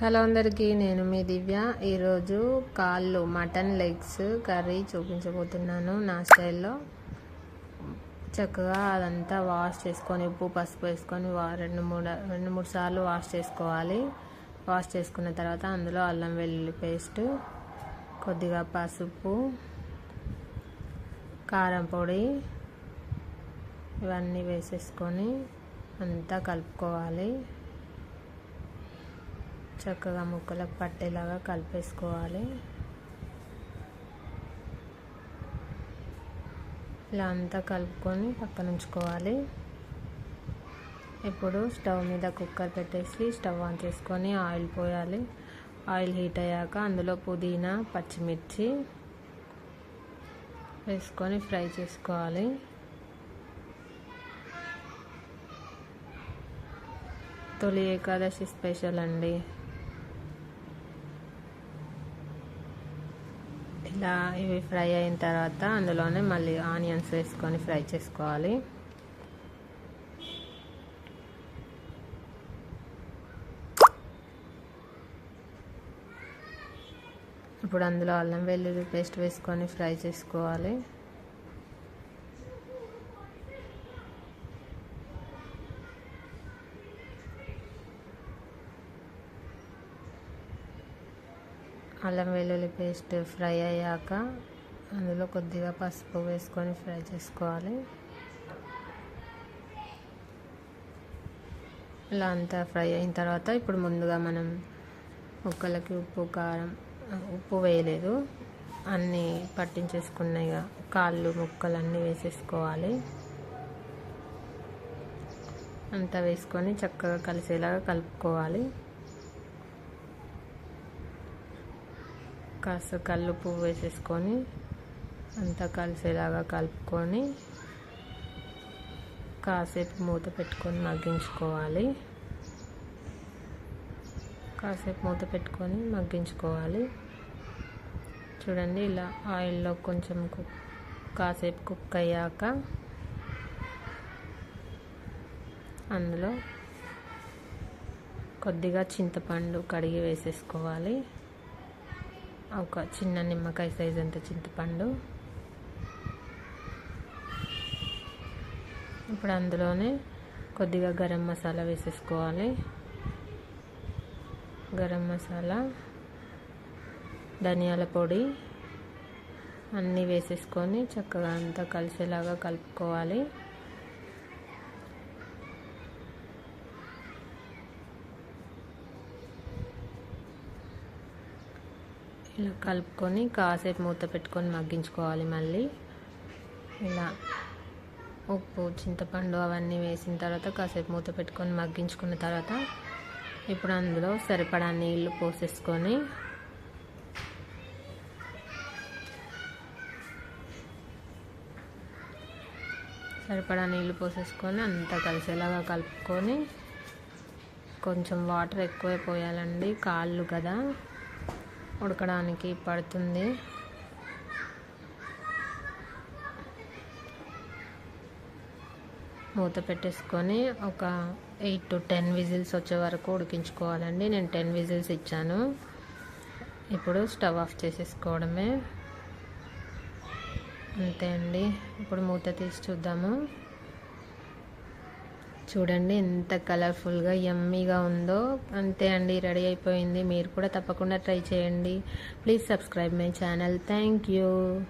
Hello అందరికీ నేను మీ దివ్య. ఈరోజు కాళ్ళు మటన్ లెగ్స్ కర్రీ చూపించబోతున్నాను నా స్టైల్లో. చక్కగా అదంతా వాష్ చేసుకొని ఉప్పు పసుపు వేసుకొని రెండు మూడు రెండు మూడు సార్లు వాష్ చేసుకోవాలి. వాష్ చేసుకున్న తర్వాత అందులో అల్లం వెల్లుల్లి పేస్ట్ కొద్దిగా పసుపు కారం పొడి ఇవన్నీ వేసేసుకొని అంతా కలుపుకోవాలి. చక్కగా ముక్కలకు పట్టేలాగా కలిపేసుకోవాలి. ఇలా అంతా కలుపుకొని పక్కన ఉంచుకోవాలి. ఇప్పుడు స్టవ్ మీద కుక్కర్ పెట్టేసి స్టవ్ ఆన్ చేసుకొని ఆయిల్ పోయాలి. ఆయిల్ హీట్ అయ్యాక అందులో పుదీనా పచ్చిమిర్చి వేసుకొని ఫ్రై చేసుకోవాలి. తొలి ఏకాదశి స్పెషల్ అండి. ఇలా ఇవి ఫ్రై అయిన తర్వాత అందులోనే మళ్ళీ ఆనియన్స్ వేసుకొని ఫ్రై చేసుకోవాలి. ఇప్పుడు అందులో అల్లం వెల్లుల్లి పేస్ట్ వేసుకొని ఫ్రై చేసుకోవాలి. అల్లం వెల్లుల్లి పేస్ట్ ఫ్రై అయ్యాక అందులో కొద్దిగా పసుపు వేసుకొని ఫ్రై చేసుకోవాలి. ఇలా అంతా ఫ్రై అయిన తర్వాత ఇప్పుడు ముందుగా మనం ముక్కలకి ఉప్పు కారం ఉప్పు వేయలేదు. అన్నీ పట్టించేసుకున్నాయి కాళ్ళు ముక్కలు అన్నీ వేసేసుకోవాలి. అంతా వేసుకొని చక్కగా కలిసేలాగా కలుపుకోవాలి. కాస్త కళ్ళు పువ్వు వేసేసుకొని అంతా కలిసేలాగా కలుపుకొని కాసేపు మూత పెట్టుకొని మగ్గించుకోవాలి. కాసేపు మూత పెట్టుకొని మగ్గించుకోవాలి. చూడండి ఇలా ఆయిల్లో కొంచెం కుక్ కాసేపు కుక్ అయ్యాక అందులో కొద్దిగా చింతపండు కడిగి వేసేసుకోవాలి. ఒక చిన్న నిమ్మకాయ సైజ్ అంత చింతపండు. ఇప్పుడు అందులోనే కొద్దిగా గరం మసాలా వేసేసుకోవాలి. గరం మసాలా ధనియాల పొడి అన్నీ వేసేసుకొని చక్కగా అంతా కలిసేలాగా కలుపుకోవాలి. ఇలా కలుపుకొని కాసేపు మూత పెట్టుకొని మగ్గించుకోవాలి మళ్ళీ. ఇలా ఉప్పు చింతపండు అవన్నీ వేసిన తర్వాత కాసేపు మూత పెట్టుకొని మగ్గించుకున్న తర్వాత ఇప్పుడు అందులో సరిపడా నీళ్ళు పోసేసుకొని సరిపడా నీళ్ళు పోసేసుకొని అంతా కలిసేలాగా కలుపుకొని కొంచెం వాటర్ ఎక్కువే పోయాలండి కాళ్ళు కదా. ఉడకడానికి పడుతుంది. మూత పెట్టేసుకొని ఒక ఎయిట్ టు టెన్ విజిల్స్ వచ్చే వరకు ఉడికించుకోవాలండి. నేను టెన్ విజిల్స్ ఇచ్చాను. ఇప్పుడు స్టవ్ ఆఫ్ చేసేసుకోవడమే. అంతే అండి. ఇప్పుడు మూత తీసి చూద్దాము. చూడండి ఎంత కలర్ఫుల్గా యమ్మీగా ఉందో. అంతే అండి రెడీ అయిపోయింది. మీరు కూడా తప్పకుండా ట్రై చేయండి. Please subscribe my channel. Thank you.